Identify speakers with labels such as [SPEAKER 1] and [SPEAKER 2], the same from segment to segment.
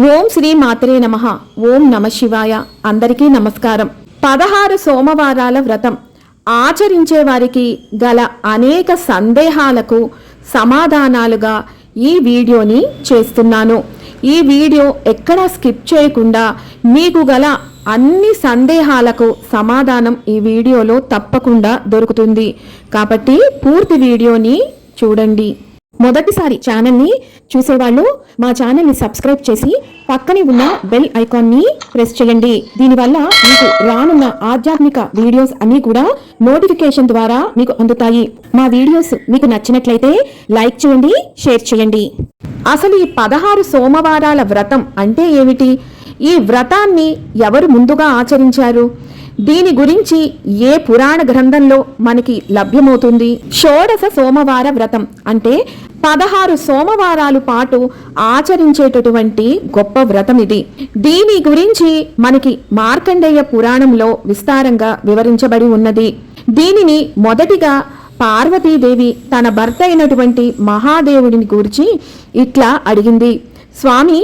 [SPEAKER 1] ఓం శ్రీ మాత్రే నమ. ఓం నమ శివాయ. అందరికీ నమస్కారం. పదహారు సోమవారాల వ్రతం. ఆచరించే వారికి గల అనేక సందేహాలకు సమాధానాలుగా ఈ వీడియోని చేస్తున్నాను. ఈ వీడియో ఎక్కడా స్కిప్ చేయకుండా మీకు గల అన్ని సందేహాలకు సమాధానం ఈ వీడియోలో తప్పకుండా దొరుకుతుంది. కాబట్టి పూర్తి వీడియోని చూడండి. మొదటిసారి ఛానల్ని చూసేవాళ్ళు మా ఛానల్ని సబ్స్క్రైబ్ చేసి పక్కనే ఉన్న బెల్ ఐకాన్ని ప్రెస్ చేయండి. దీనివల్ల మీకు రానున్న ఆధ్యాత్మిక వీడియోస్ అన్నీ కూడా నోటిఫికేషన్ ద్వారా మీకు అందుతాయి. మా వీడియోస్ మీకు నచ్చినట్లయితే లైక్ చేయండి షేర్ చేయండి. అసలు ఈ పదహారు సోమవారాల వ్రతం అంటే ఏమిటి? ఈ వ్రతాన్ని ఎవరు ముందుగా ఆచరించారు? దీని గురించి ఏ పురాణ గ్రంథంలో మనకి లభ్యమవుతుంది? షోడశ సోమవార వ్రతం అంటే పదహారు సోమవారాలు పాటు ఆచరించేటటువంటి గొప్ప వ్రతం ఇది. దీని గురించి మనకి మార్కండేయ పురాణంలో విస్తారంగా వివరించబడి ఉన్నది. దీనిని మొదటిగా పార్వతీదేవి తన భర్త అయినటువంటి మహాదేవుడిని గురించి ఇట్లా అడిగింది. స్వామి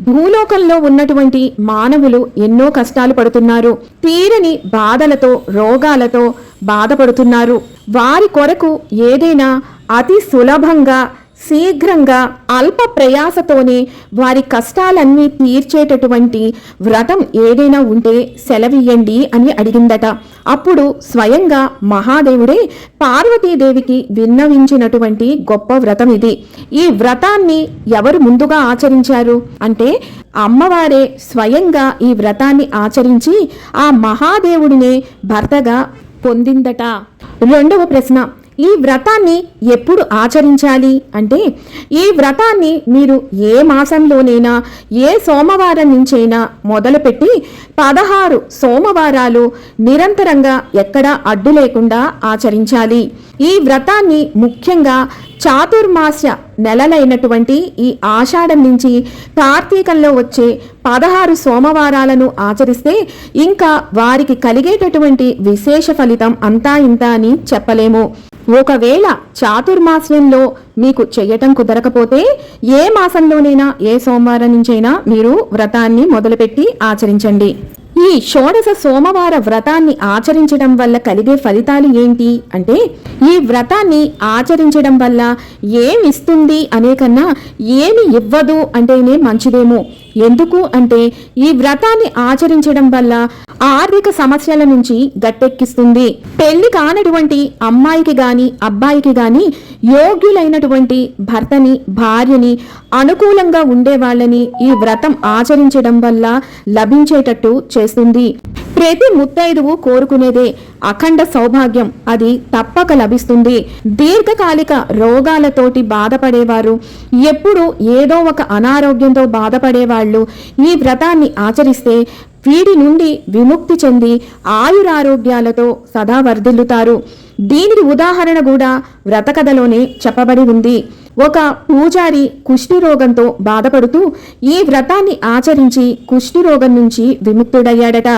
[SPEAKER 1] భూలోకంలో ఉన్నటువంటి మానవులు ఎన్నో కష్టాలు పడుతున్నారు. తీరని బాధలతో రోగాలతో బాధపడుతున్నారు. వారి కొరకు ఏదైనా అతి సులభంగా శీఘ్రంగా అల్ప ప్రయాసతోనే వారి కష్టాలన్నీ తీర్చేటటువంటి వ్రతం ఏదైనా ఉంటే సెలవియ్యండి అని అడిగిందట. అప్పుడు స్వయంగా మహాదేవుడే పార్వతీదేవికి విన్నవించినటువంటి గొప్ప వ్రతం ఇది. ఈ వ్రతాన్ని ఎవరు ముందుగా ఆచరించారు? అంటే అమ్మవారే స్వయంగా ఈ వ్రతాన్ని ఆచరించి ఆ మహాదేవుడినే భర్తగా పొందిందట. రెండవ ప్రశ్న ఈ వ్రతాన్ని ఎప్పుడు ఆచరించాలి? అంటే ఈ వ్రతాన్ని మీరు ఏ మాసంలోనైనా ఏ సోమవారం నుంచైనా మొదలుపెట్టి పదహారు సోమవారాలు నిరంతరంగా ఎక్కడా అడ్డు లేకుండా ఆచరించాలి. ఈ వ్రతాన్ని ముఖ్యంగా చాతుర్మాస్య నెలలైనటువంటి ఈ ఆషాఢం నుంచి కార్తీకంలో వచ్చే పదహారు సోమవారాలను ఆచరిస్తే ఇంకా వారికి కలిగేటటువంటి విశేష ఫలితం అంతా ఇంత అని చెప్పలేము. ఒకవేళ చాతుర్మాస్యంలో మీకు చెయ్యటం కుదరకపోతే ఏ మాసంలోనైనా ఏ సోమవారం నుంచైనా మీరు వ్రతాన్ని మొదలుపెట్టి ఆచరించండి. ఈ షోడశ సోమవార వ్రతాన్ని ఆచరించడం వల్ల కలిగే ఫలితాలు ఏంటి అంటే ఈ వ్రతాన్ని ఆచరించడం వల్ల ఏమి ఇస్తుంది అనే కన్నా ఏమి ఇవ్వదు అంటేనే మంచిదేమో. ఎందుకు అంటే ఈ వ్రతాన్ని ఆచరించడం వల్ల ఆర్థిక సమస్యల నుంచి గట్టెక్కిస్తుంది. పెళ్ళి కానటువంటి అమ్మాయికి గాని అబ్బాయికి గాని యోగ్యులైనటువంటి భర్తని భార్యని అనుకూలంగా ఉండే వాళ్ళని ఈ వ్రతం ఆచరించడం వల్ల లభించేటట్టు చేస్తుంది. ప్రతి ముత్తైదువు కోరుకునేదే. అఖండ సౌభాగ్యం అది తప్పక లభిస్తుంది. దీర్ఘకాలిక రోగాలతోటి బాధపడేవారు. ఎప్పుడు ఏదో ఒక అనారోగ్యంతో బాధపడేవాళ్ళు. ఈ వ్రతాన్ని ఆచరిస్తే వీడి నుండి విముక్తి చెంది ఆయురారోగ్యాలతో సదా వర్ధిల్లుతారు. దీనికి ఉదాహరణ కూడా వ్రతకథలోనే చెప్పబడి ఉంది. ఒక పూజారి కుష్టి రోగంతో బాధపడుతూ ఈ వ్రతాన్ని ఆచరించి కుష్టి రోగం నుంచి విముక్తుడయ్యాడట.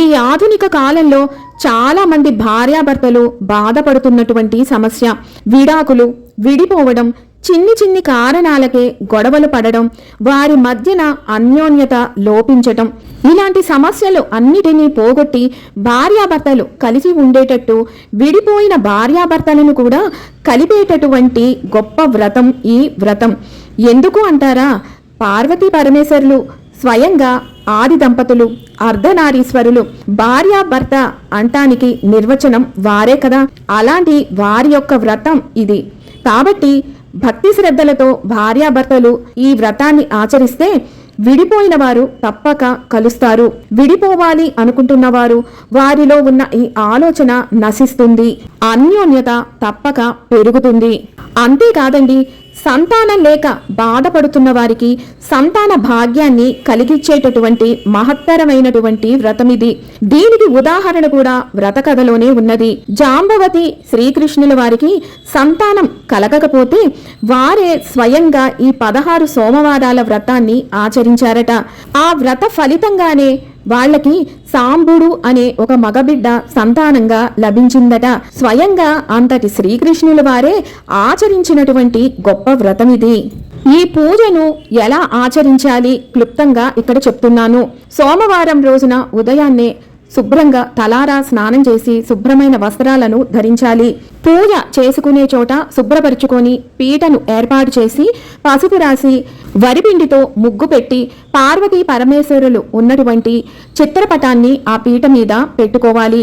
[SPEAKER 1] ఈ ఆధునిక కాలంలో చాలా మంది భార్యాభర్తలు బాధపడుతున్నటువంటి సమస్య. విడాకులు విడిపోవడం చిన్ని చిన్ని కారణాలకే గొడవలు పడడం వారి మధ్యన అన్యోన్యత లోపించటం. ఇలాంటి సమస్యలు అన్నిటినీ పోగొట్టి భార్యాభర్తలు కలిసి ఉండేటట్టు విడిపోయిన భార్యాభర్తలను కూడా కలిపేటటువంటి గొప్ప వ్రతం ఈ వ్రతం. ఎందుకు అంటారా? పార్వతీ పరమేశ్వరులు స్వయంగా ఆది దంపతులు అర్ధనారీశ్వరులు భార్యాభర్త అంటానికి నిర్వచనం వారే కదా. అలాంటి వారి యొక్క వ్రతం ఇది. కాబట్టి భక్తి శ్రద్ధలతో భార్యాభర్తలు ఈ వ్రతాన్ని ఆచరిస్తే విడిపోయిన వారు తప్పక కలుస్తారు. విడిపోవాలి అనుకుంటున్నవారు వారిలో ఉన్న ఈ ఆలోచన నశిస్తుంది. అన్యోన్యత తప్పక పెరుగుతుంది. అంతేకాదండి సంతానం లేక బాధపడుతున్న వారికి సంతాన భాగ్యాన్ని కలిగించేటటువంటి మహత్తరమైనటువంటి వ్రతం ఇది. దీనికి ఉదాహరణ కూడా వ్రత కథలోనే ఉన్నది. జాంబవతి శ్రీకృష్ణుల వారికి సంతానం కలగకపోతే వారే స్వయంగా ఈ పదహారు సోమవారాల వ్రతాన్ని ఆచరించారట. ఆ వ్రత ఫలితంగానే వాళ్ళకి సాంబుడు అనే ఒక మగబిడ్డ సంతానంగా లభించిందట. స్వయంగా అంతటి శ్రీకృష్ణుల వారే ఆచరించినటువంటి గొప్ప వ్రతం ఇది. ఈ పూజను ఎలా ఆచరించాలి క్లుప్తంగా ఇక్కడ చెప్తున్నాను. సోమవారం రోజున ఉదయాన్నే శుభ్రంగా తలారా స్నానం చేసి శుభ్రమైన వస్త్రాలను ధరించాలి. పూజ చేసుకునే చోట శుభ్రపరుచుకొని పీటను ఏర్పాటు చేసి పసుపు రాసి వరిపిండితో ముగ్గు పెట్టి పార్వతీ పరమేశ్వరులు ఉన్నటువంటి చిత్రపటాన్ని ఆ పీట మీద పెట్టుకోవాలి.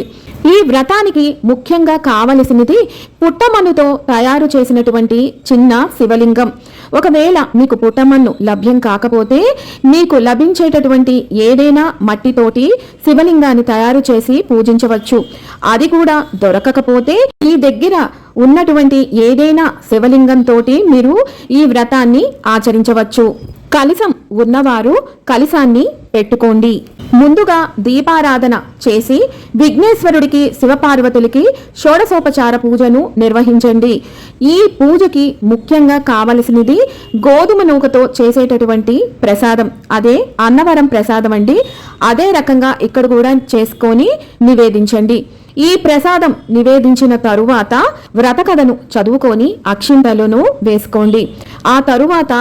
[SPEAKER 1] ఈ వ్రతానికి ముఖ్యంగా కావలసినది పుట్టమన్నుతో తయారు చేసినటువంటి చిన్న శివలింగం. ఒకవేళ మీకు పుట్టమన్ను లభ్యం కాకపోతే మీకు లభించేటటువంటి ఏదైనా మట్టితోటి శివలింగాన్ని తయారు చేసి పూజించవచ్చు. అది కూడా దొరకకపోతే ఈ దగ్గర ఉన్నటువంటి ఏదైనా శివలింగంతో మీరు ఈ వ్రతాన్ని ఆచరించవచ్చు. కలశం ఉన్నవారు కలశాన్ని పెట్టుకోండి. ముందుగా దీపారాధన చేసి విఘ్నేశ్వరుడికి శివపార్వతులకి షోడసోపచార పూజను నిర్వహించండి. ఈ పూజకి ముఖ్యంగా కావలసినది గోధుమ నూకతో చేసేటటువంటి ప్రసాదం. అదే అన్నవరం ప్రసాదం అండి. అదే రకంగా ఇక్కడ కూడా చేసుకొని నివేదించండి. ఈ ప్రసాదం నివేదించిన తరువాత వ్రత కథను చదువుకొని అక్షింతలను వేసుకోండి. ఆ తరువాత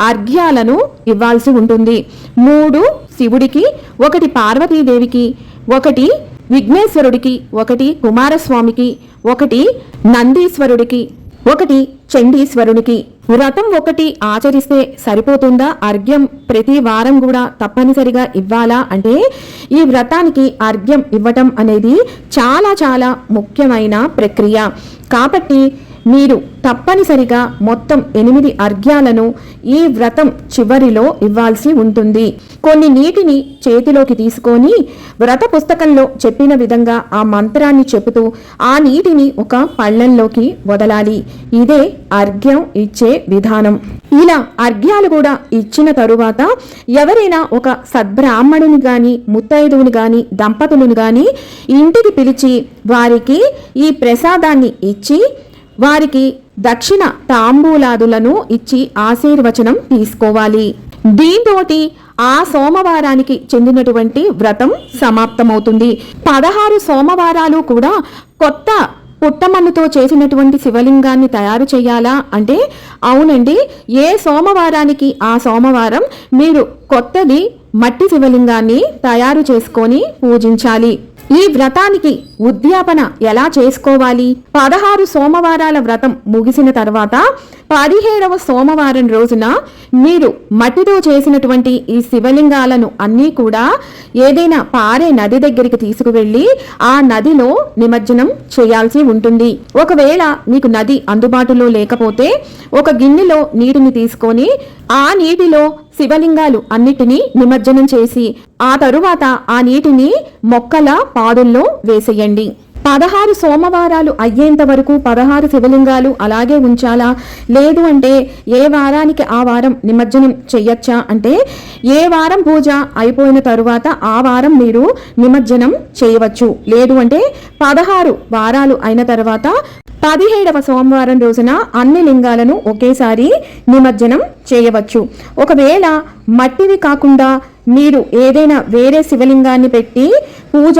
[SPEAKER 1] అర్ఘ్యాలను ఇవ్వాల్సి ఉంటుంది. మూడు శివుడికి ఒకటి పార్వతీదేవికి ఒకటి విఘ్నేశ్వరుడికి ఒకటి కుమారస్వామికి ఒకటి నందీశ్వరుడికి ఒకటి చండీశ్వరునికి. వ్రతం ఒకటి ఆచరిస్తే సరిపోతుందా? అర్ఘ్యం ప్రతి వారం కూడా తప్పనిసరిగా ఇవ్వాలా? అంటే ఈ వ్రతానికి అర్ఘ్యం ఇవ్వటం అనేది చాలా చాలా ముఖ్యమైన ప్రక్రియ. కాబట్టి మీరు తప్పనిసరిగా మొత్తం ఎనిమిది అర్ఘ్యాలను ఈ వ్రతం చివరిలో ఇవ్వాల్సి ఉంటుంది. కొన్ని నీటిని చేతిలోకి తీసుకొని వ్రత పుస్తకంలో చెప్పిన విధంగా ఆ మంత్రాన్ని చెబుతూ ఆ నీటిని ఒక పళ్ళెంలోకి వదలాలి. ఇదే అర్ఘ్యం ఇచ్చే విధానం. ఇలా అర్ఘ్యాలు కూడా ఇచ్చిన తరువాత ఎవరైనా ఒక సద్బ్రాహ్మణుని గాని ముత్తైదువుని గాని దంపతులను గాని ఇంటికి పిలిచి వారికి ఈ ప్రసాదాన్ని ఇచ్చి వారికి దక్షిణ తాంబూలాదులను ఇచ్చి ఆశీర్వచనం తీసుకోవాలి. దీంతోటి ఆ సోమవారానికి చెందినటువంటి వ్రతం సమాప్తమవుతుంది. పదహారు సోమవారాలు కూడా కొత్త పుట్టమన్నుతో చేసినటువంటి శివలింగాన్ని తయారు చేయాలా అంటే అవునండి ఏ సోమవారానికి ఆ సోమవారం మీరు కొత్తది మట్టి శివలింగాన్ని తయారు చేసుకొని పూజించాలి. ఈ వ్రతానికి ఉద్యాపన ఎలా చేసుకోవాలి? పదహారు సోమవారాల వ్రతం ముగిసిన తర్వాత పదిహేడవ సోమవారం రోజున మీరు మట్టితో చేసినటువంటి ఈ శివలింగాలను అన్నీ కూడా ఏదైనా పారే నది దగ్గరికి తీసుకువెళ్ళి ఆ నదిలో నిమజ్జనం చేయాల్సి ఉంటుంది. ఒకవేళ మీకు నది అందుబాటులో లేకపోతే ఒక గిన్నెలో నీటిని తీసుకొని ఆ నీటిలో శివలింగాలు అన్నిటినీ నిమజ్జనం చేసి ఆ తరువాత ఆ నీటిని మొక్కల పాదుల్లో వేసేయండి. పదహారు సోమవారాలు అయ్యేంత వరకు పదహారు శివలింగాలు అలాగే ఉంచాలా? లేదు అంటే ఏ వారానికి ఆ వారం నిమజ్జనం చెయ్యొచ్చా? అంటే ఏ వారం పూజ అయిపోయిన తరువాత ఆ వారం మీరు నిమజ్జనం చేయవచ్చు. లేదు అంటే పదహారు వారాలు అయిన తర్వాత పదిహేడవ సోమవారం రోజున అన్ని లింగాలను ఒకేసారి నిమజ్జనం చేయవచ్చు. ఒకవేళ మట్టివి కాకుండా మీరు ఏదైనా వేరే శివలింగాన్ని పెట్టి పూజ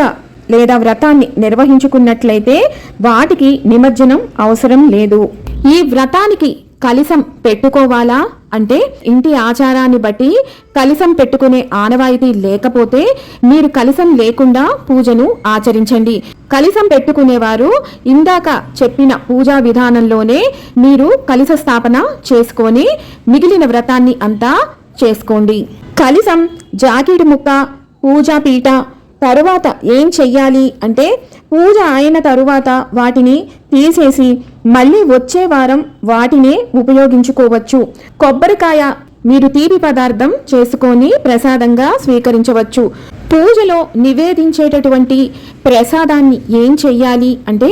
[SPEAKER 1] లేదా వ్రతాన్ని నిర్వహించుకున్నట్లయితే వాటికి నిమజ్జనం అవసరం లేదు. ఈ వ్రతానికి కలిసం పెట్టుకోవాలా? అంటే ఇంటి ఆచారాన్ని బట్టి కలిసం పెట్టుకునే ఆనవాయితీ లేకపోతే మీరు కలిసం లేకుండా పూజను ఆచరించండి. కలిసం పెట్టుకునేవారు ఇందాక చెప్పిన పూజా విధానంలోనే మీరు కలిస స్థాపన చేసుకొని మిగిలిన వ్రతాన్ని అంతా చేసుకోండి. కలిసం జాకిడి ముక్క పూజా పీఠ తరువాత ఏం చెయ్యాలి అంటే పూజ అయిన తరువాత వాటిని తీసేసి మళ్ళీ వచ్చే వారం వాటినే ఉపయోగించుకోవచ్చు. కొబ్బరికాయ మీరు తీపి పదార్థం చేసుకొని ప్రసాదంగా స్వీకరించవచ్చు. పూజలో నివేదించేటటువంటి ప్రసాదాన్ని ఏం చెయ్యాలి అంటే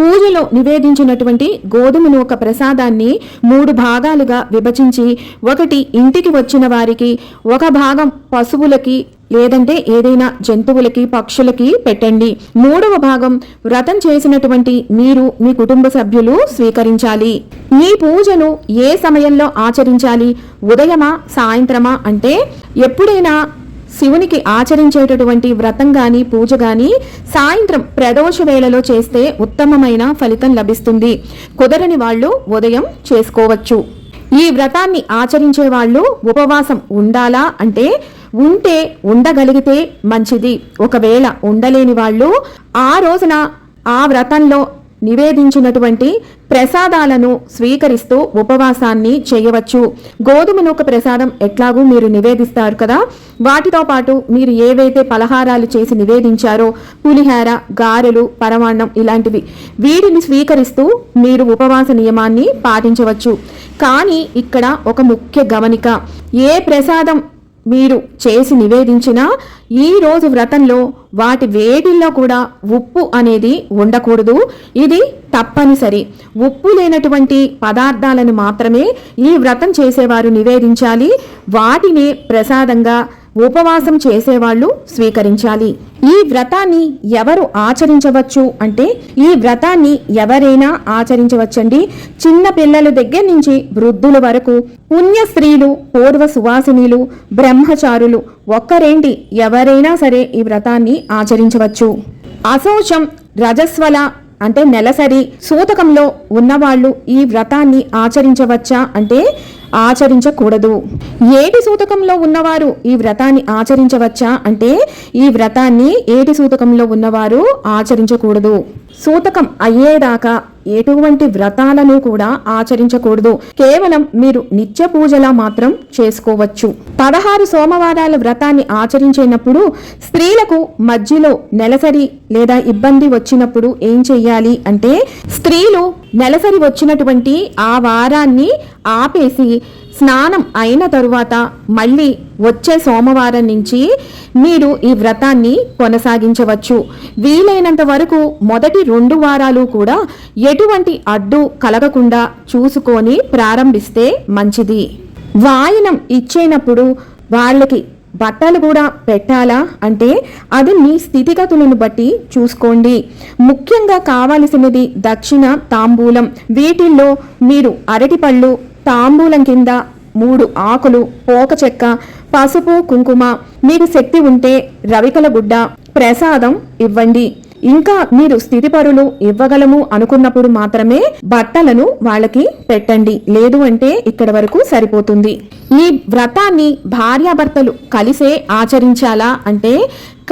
[SPEAKER 1] పూజలో నివేదించినటువంటి గోధుమను ఒక ప్రసాదాన్ని మూడు భాగాలుగా విభజించి ఒకటి ఇంటికి వచ్చిన వారికి ఒక భాగం పశువులకి లేదంటే ఏదైనా జంతువులకి పక్షులకి పెట్టండి. మూడవ భాగం వ్రతం చేసినటువంటి మీరు మీ కుటుంబ సభ్యులు స్వీకరించాలి. ఈ పూజను ఏ సమయంలో ఆచరించాలి? ఉదయమా సాయంత్రమా? అంటే ఎప్పుడైనా శివునికి ఆచరించేటటువంటి వ్రతం గాని పూజ గాని సాయంత్రం ప్రదోష వేళలో చేస్తే ఉత్తమమైన ఫలితం లభిస్తుంది. కుదరని వాళ్ళు ఉదయం చేసుకోవచ్చు. ఈ వ్రతాన్ని ఆచరించే వాళ్ళు ఉపవాసం ఉండాలా అంటే ఉంటే ఉండగలిగితే మంచిది. ఒకవేళ ఉండలేని వాళ్ళు ఆ రోజున ఆ వ్రతంలో నివేదించినటువంటి ప్రసాదాలను స్వీకరిస్తూ ఉపవాసాన్ని చేయవచ్చు. గోధుమ నూక ప్రసాదం ఎట్లాగూ మీరు నివేదిస్తారు కదా? వాటితో పాటు మీరు ఏవైతే పలహారాలు చేసి నివేదించారో పులిహార గారెలు పరమాన్నం ఇలాంటివి వీటిని స్వీకరిస్తూ మీరు ఉపవాస నియమాన్ని పాటించవచ్చు. కానీ ఇక్కడ ఒక ముఖ్య గమనిక. ఏ ప్రసాదం మీరు చేసి నివేదించినా ఈ రోజు వ్రతంలో వాటి వేడిల్లో కూడా ఉప్పు అనేది ఉండకూడదు. ఇది తప్పనిసరి. ఉప్పు లేనటువంటి పదార్థాలను మాత్రమే ఈ వ్రతం చేసేవారు నివేదించాలి. వాటిని ప్రసాదంగా ఉపవాసం చేసేవాళ్ళు స్వీకరించాలి. ఈ వ్రతాన్ని ఎవరు ఆచరించవచ్చు అంటే ఈ వ్రతాన్ని ఎవరైనా ఆచరించవచ్చండి. చిన్న పిల్లల దగ్గర నుంచి వృద్ధుల వరకు పుణ్య స్త్రీలు పూర్వ సువాసినీలు బ్రహ్మచారులు ఒక్కరేంటి ఎవరైనా సరే ఈ వ్రతాన్ని ఆచరించవచ్చు. అశోచం రజస్వల అంటే నెలసరి సూతకంలో ఉన్నవాళ్ళు ఈ వ్రతాన్ని ఆచరించవచ్చా అంటే ఆచరించకూడదు. ఏటి సూతకంలో ఉన్నవారు ఈ వ్రతాన్ని ఆచరించవచ్చా? అంటే ఈ వ్రతాన్ని ఏటి సూతకంలో ఉన్నవారు ఆచరించకూడదు. సూతకం అయ్యేదాకా ఎటువంటి వ్రతాలను కూడా ఆచరించకూడదు. కేవలం మీరు నిత్య పూజలా మాత్రం చేసుకోవచ్చు. పదహారు సోమవారాల వ్రతాన్ని ఆచరించేటప్పుడు స్త్రీలకు మధ్యలో నెలసరి లేదా ఇబ్బంది వచ్చినప్పుడు ఏం చెయ్యాలి అంటే స్త్రీలు నెలసరి వచ్చినటువంటి ఆ వారాన్ని ఆపేసి స్నానం అయిన తరువాత మళ్ళీ వచ్చే సోమవారం నుంచి మీరు ఈ వ్రతాన్ని కొనసాగించవచ్చు. వీలైనంత వరకు మొదటి రెండు వారాలు కూడా ఎటువంటి అడ్డు కలగకుండా చూసుకొని ప్రారంభిస్తే మంచిది. వాయనం ఇచ్చేటప్పుడు వాళ్ళకి బట్టలు కూడా పెట్టాలా అంటే అది మీ స్థితిగతులను బట్టి చూసుకోండి. ముఖ్యంగా కావలసినది దక్షిణ తాంబూలం. వీటిల్లో మీరు అరటిపళ్ళు తాంబూలం కింద మూడు ఆకులు పోక చెక్క పసుపు కుంకుమ. మీకు శక్తి ఉంటే రవికల గుడ్డ ప్రసాదం ఇవ్వండి. ఇంకా మీరు స్థితిపరులు ఇవ్వగలము అనుకున్నప్పుడు మాత్రమే బట్టలను వాళ్ళకి పెట్టండి. లేదు అంటే ఇక్కడ వరకు సరిపోతుంది. ఈ వ్రతాన్ని భార్యాభర్తలు కలిసే ఆచరించాలా అంటే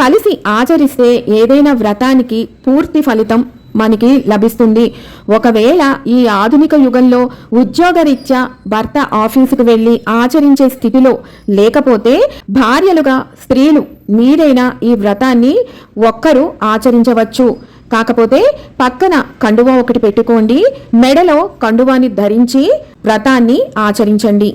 [SPEAKER 1] కలిసి ఆచరిస్తే ఏదైనా వ్రతానికి పూర్తి ఫలితం మనకి లభిస్తుంది. ఒకవేళ ఈ ఆధునిక యుగంలో ఉద్యోగరీత్యా భర్త ఆఫీసుకు వెళ్ళి ఆచరించే స్థితిలో లేకపోతే భార్యలుగా స్త్రీలు మీరైనా ఈ వ్రతాన్ని ఒక్కరు ఆచరించవచ్చు. కాకపోతే పక్కన కండువా ఒకటి పెట్టుకోండి. మెడలో కండువాని ధరించి వ్రతాన్ని ఆచరించండి.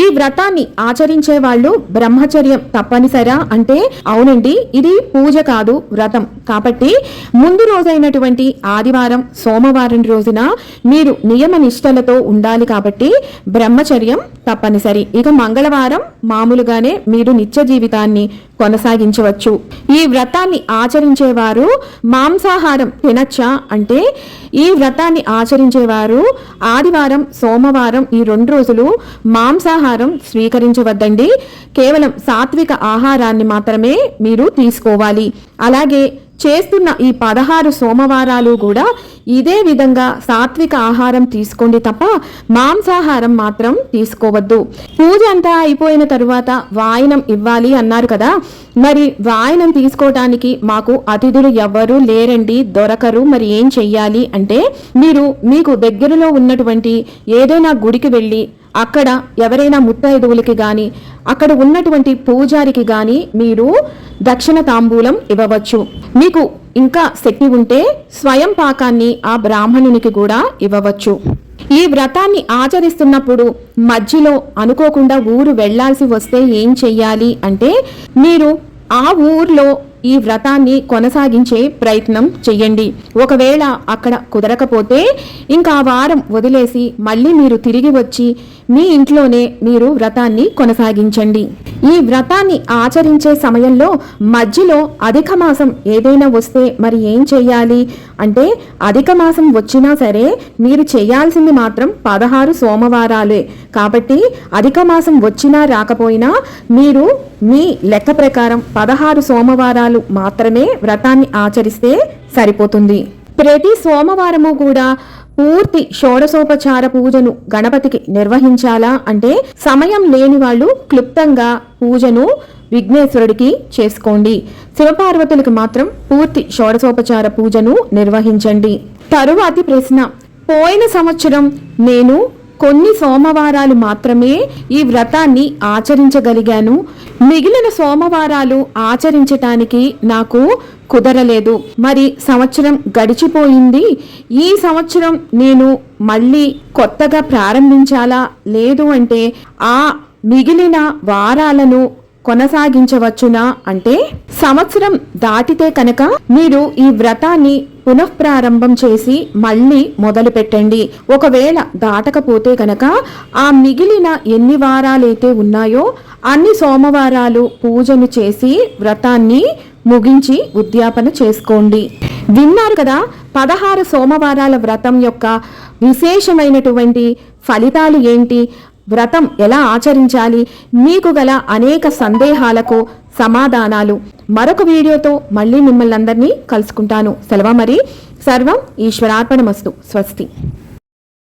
[SPEAKER 1] ఈ వ్రతాన్ని ఆచరించే వాళ్ళు బ్రహ్మచర్యం తప్పనిసరా అంటే అవునండి ఇది పూజ కాదు వ్రతం. కాబట్టి ముందు రోజైనటువంటి ఆదివారం సోమవారం రోజున మీరు నియమ నిష్టలతో ఉండాలి కాబట్టి బ్రహ్మచర్యం తప్పనిసరి. ఇక మంగళవారం మామూలుగానే మీరు నిత్య జీవితాన్ని కొనసాగించవచ్చు. ఈ వ్రతాన్ని ఆచరించేవారు మాంసాహార తినచ్చా అంటే ఈ వ్రతాన్ని ఆచరించేవారు ఆదివారం సోమవారం ఈ రెండు రోజులు మాంసాహారం స్వీకరించవద్దండి. కేవలం సాత్విక ఆహారాన్ని మాత్రమే మీరు తీసుకోవాలి. అలాగే చేస్తున్న ఈ పదహారు సోమవారాలు కూడా ఇదే విధంగా సాత్విక ఆహారం తీసుకోండి తప్ప మాంసాహారం మాత్రం తీసుకోవద్దు. పూజ అంతా అయిపోయిన తరువాత వాయనం ఇవ్వాలి అన్నారు కదా. మరి వాయనం తీసుకోవటానికి మాకు అతిథులు ఎవ్వరూ లేరండి దొరకరు. మరి ఏం చెయ్యాలి అంటే మీరు మీకు దగ్గరలో ఉన్నటువంటి ఏదైనా గుడికి వెళ్ళి అక్కడ ఎవరైనా ముత్తైదువులకి కానీ అక్కడ ఉన్నటువంటి పూజారికి కానీ మీరు దక్షిణ తాంబూలం ఇవ్వవచ్చు. మీకు ఇంకా శక్తి ఉంటే స్వయం పాకాన్ని ఆ బ్రాహ్మణునికి కూడా ఇవ్వవచ్చు. ఈ వ్రతాన్ని ఆచరిస్తున్నప్పుడు మధ్యలో అనుకోకుండా ఊరు వెళ్ళాల్సి వస్తే ఏం చెయ్యాలి అంటే మీరు ఆ ఊర్లో ఈ వ్రతాన్ని కొనసాగించే ప్రయత్నం చెయ్యండి. ఒకవేళ అక్కడ కుదరకపోతే ఇంకా ఆ వారం వదిలేసి మళ్ళీ మీరు తిరిగి వచ్చి మీ ఇంట్లోనే మీరు వ్రతాన్ని కొనసాగించండి. ఈ వ్రతాన్ని ఆచరించే సమయంలో మధ్యలో అధిక మాసం ఏదైనా వస్తే మరి ఏం చేయాలి? అంటే అధిక మాసం వచ్చినా సరే మీరు చేయాల్సింది మాత్రం పదహారు సోమవారాలే. కాబట్టి అధిక మాసం వచ్చినా రాకపోయినా మీరు మీ లెక్క ప్రకారం పదహారు సోమవారాలు మాత్రమే వ్రతాన్ని ఆచరిస్తే సరిపోతుంది. ప్రతి సోమవారము కూడా పూర్తి షోడశోపచార పూజను గణపతికి నిర్వహించాలా అంటే సమయం లేని వాళ్ళు క్లుప్తంగా పూజను విఘ్నేశ్వరుడికి చేసుకోండి. శివపార్వతులకు మాత్రం పూర్తి షోడశోపచార పూజను నిర్వహించండి. తరువాతి ప్రశ్న పోయిన సంవత్సరం నేను కొన్ని సోమవారాలు మాత్రమే ఈ వ్రతాన్ని ఆచరించగలిగాను. మిగిలిన సోమవారాలు ఆచరించటానికి నాకు కుదరలేదు. మరి సంవత్సరం గడిచిపోయింది. ఈ సంవత్సరం నేను మళ్ళీ కొత్తగా ప్రారంభించాలా? లేదు అంటే ఆ మిగిలిన వారాలను కొనసాగించవచ్చునా? అంటే సంవత్సరం దాటితే కనుక మీరు ఈ వ్రతాన్ని పునఃప్రారంభం చేసి మళ్ళీ మొదలుపెట్టండి ఒకవేళ దాటకపోతే కనుక ఆ మిగిలిన ఎన్ని వారాలైతే ఉన్నాయో అన్ని సోమవారాలు పూజను చేసి వ్రతాన్ని ముగించి ఉద్యాపన చేసుకోండి. విన్నారు కదా పదహారు సోమవారాల వ్రతం యొక్క విశేషమైనటువంటి ఫలితాలు ఏంటి? వ్రతం ఎలా ఆచరించాలి? మీకు గల అనేక సందేహాలకు సమాధానాలు. మరొక వీడియోతో మళ్ళీ మిమ్మల్ని అందరినీ కలుసుకుంటాను. సెలవు మరి. సర్వం ఈశ్వరార్పణమస్తు. స్వస్తి.